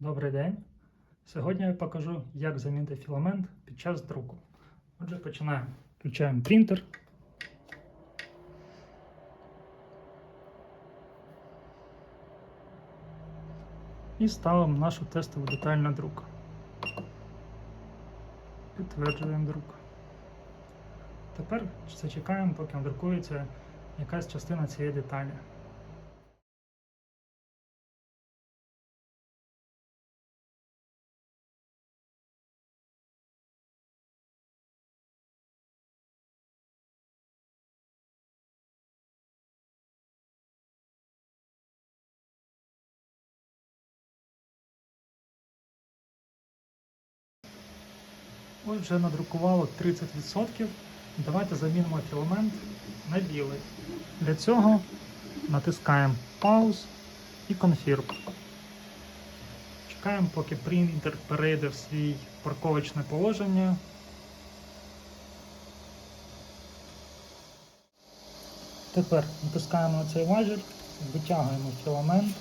Добрий день. Сьогодні я покажу, як замінити філамент під час друку. Отже, починаємо. Включаємо принтер. І ставимо нашу тестову деталь на друк. Підтверджуємо друк. Тепер зачекаємо, поки надрукується якась частина цієї деталі. Ось вже надрукувало 30%. Давайте замінимо філамент на білий. Для цього натискаємо пауз і Confirm. Чекаємо, поки принтер перейде в свій парковочне положення. Тепер натискаємо на цей важіль, витягуємо філамент.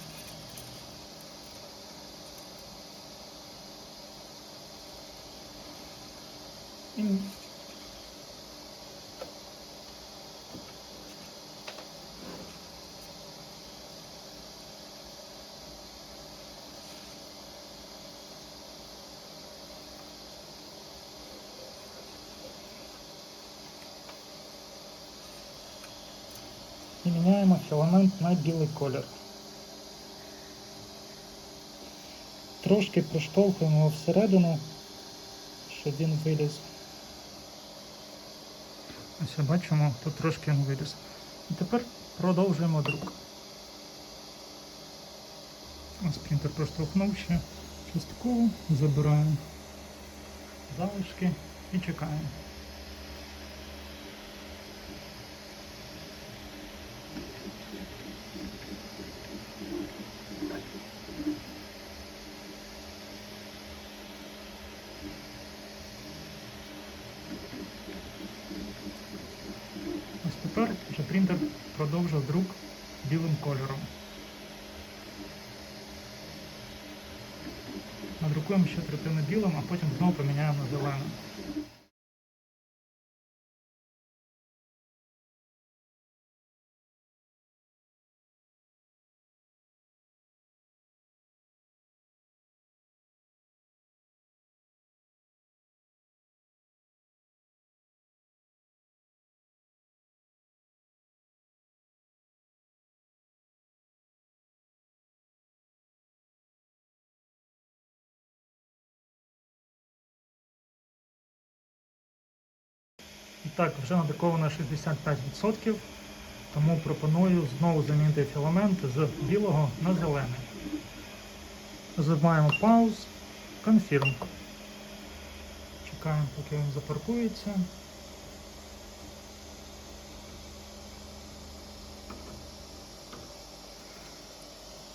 І і міняємо філамент на білий колір. Трошки проштовхуємо всередину, щоб він виліз. Ось бачимо, тут трошки він виліз. І тепер продовжуємо друк. Ось принтер проштовхнув ще частково, забираємо залишки і чекаємо. Ось тепер вже принтер продовжив друк білим кольором. Надрукуємо ще третину білим, а потім знову поміняємо на зелений. Так, вже надруковано 65%, тому пропоную знову замінити філамент з білого на зелений. Зажимаємо пауз, Confirm. Чекаємо, поки він запаркується.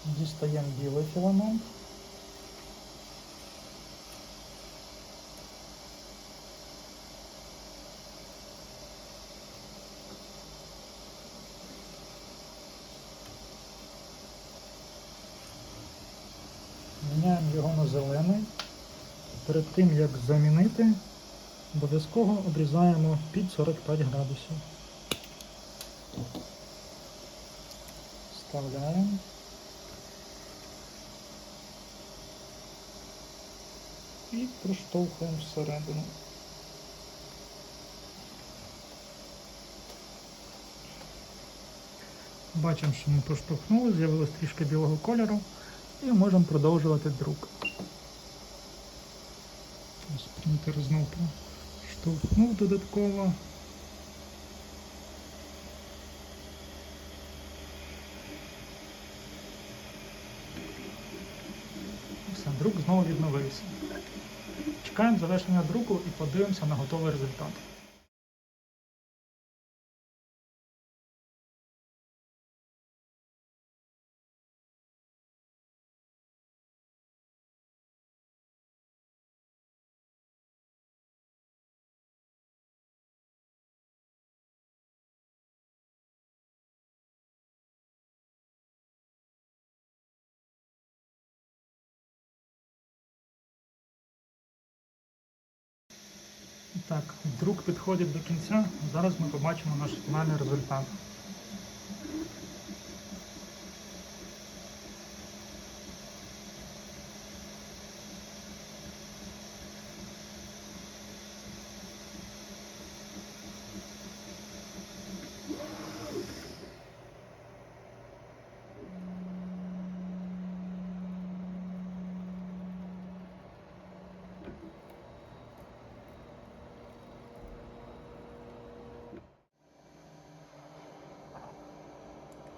Дістаємо білий філамент. Міняємо його на зелений. Перед тим як замінити, обов'язково обрізаємо під 45 градусів. Вставляємо. І проштовхуємо всередину. Бачимо, що ми проштовхнули, з'явилось трішки білого кольору і можемо продовжувати друк. Ось принтер знову проштовхнув додатково. Все, друк знову відновився. Чекаємо завершення друку і подивимося на готовий результат. Так, друк підходить до кінця. Зараз ми побачимо наш фінальний результат.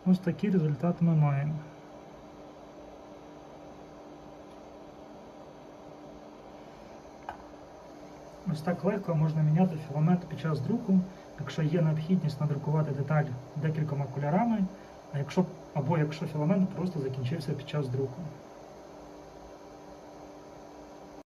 Ось такий результат ми маємо. Ось так легко можна міняти філамент під час друку, якщо є необхідність надрукувати деталь декількома кольорами, а якщо, або якщо філамент просто закінчився під час друку.